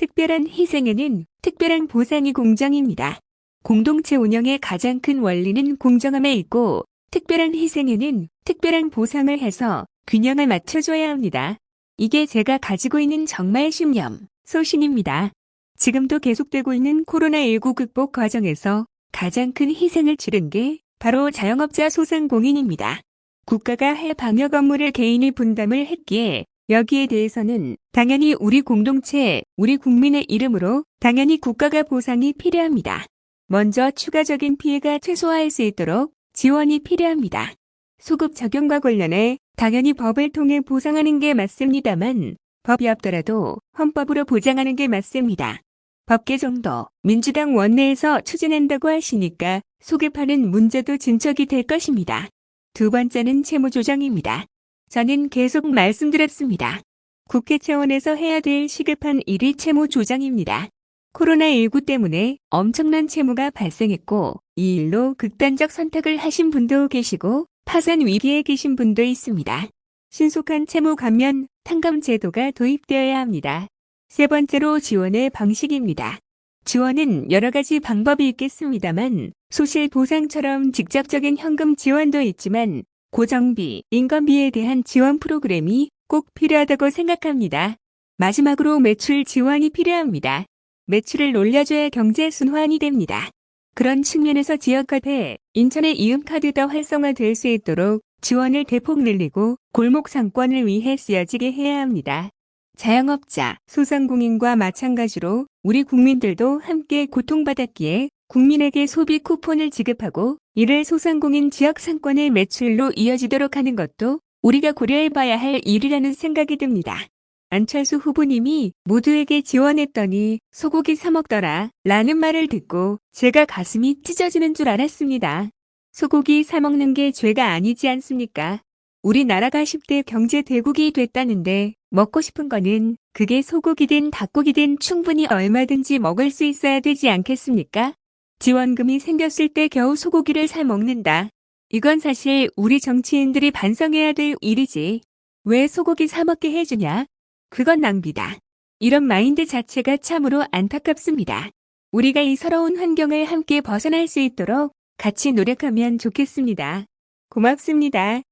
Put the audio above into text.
특별한 희생에는 특별한 보상이 공정입니다. 공동체 운영의 가장 큰 원리는 공정함에 있고 특별한 희생에는 특별한 보상을 해서 균형을 맞춰줘야 합니다. 이게 제가 가지고 있는 정말 신념, 소신입니다. 지금도 계속되고 있는 코로나19 극복 과정에서 가장 큰 희생을 치른 게 바로 자영업자 소상공인입니다. 국가가 해 방역 업무를 개인이 분담을 했기에 여기에 대해서는 당연히 우리 공동체, 우리 국민의 이름으로 당연히 국가가 보상이 필요합니다. 먼저 추가적인 피해가 최소화할 수 있도록 지원이 필요합니다. 소급 적용과 관련해 당연히 법을 통해 보상하는 게 맞습니다만 법이 없더라도 헌법으로 보장하는 게 맞습니다. 법 개정도 민주당 원내에서 추진한다고 하시니까 소급하는 문제도 진척이 될 것입니다. 두 번째는 채무 조정입니다. 저는 계속 말씀드렸습니다. 국회 차원에서 해야 될 시급한 일이 채무조정입니다. 코로나19 때문에 엄청난 채무가 발생했고 이 일로 극단적 선택을 하신 분도 계시고 파산 위기에 계신 분도 있습니다. 신속한 채무 감면 탕감 제도가 도입되어야 합니다. 세 번째로 지원의 방식입니다. 지원은 여러 가지 방법이 있겠습니다만 소실 보상처럼 직접적인 현금 지원도 있지만 고정비, 인건비에 대한 지원 프로그램이 꼭 필요하다고 생각합니다. 마지막으로 매출 지원이 필요합니다. 매출을 올려줘야 경제 순환이 됩니다. 그런 측면에서 지역화폐, 인천의 이음카드 더 활성화될 수 있도록 지원을 대폭 늘리고 골목 상권을 위해 쓰여지게 해야 합니다. 자영업자, 소상공인과 마찬가지로 우리 국민들도 함께 고통받았기에 국민에게 소비 쿠폰을 지급하고 이를 소상공인 지역 상권의 매출로 이어지도록 하는 것도 우리가 고려해봐야 할 일이라는 생각이 듭니다. 안철수 후보님이 모두에게 지원했더니 소고기 사 먹더라 라는 말을 듣고 제가 가슴이 찢어지는 줄 알았습니다. 소고기 사 먹는 게 죄가 아니지 않습니까? 우리나라가 10대 경제 대국이 됐다는데 먹고 싶은 거는 그게 소고기든 닭고기든 충분히 얼마든지 먹을 수 있어야 되지 않겠습니까? 지원금이 생겼을 때 겨우 소고기를 사 먹는다. 이건 사실 우리 정치인들이 반성해야 될 일이지. 왜 소고기 사 먹게 해주냐? 그건 낭비다. 이런 마인드 자체가 참으로 안타깝습니다. 우리가 이 서러운 환경을 함께 벗어날 수 있도록 같이 노력하면 좋겠습니다. 고맙습니다.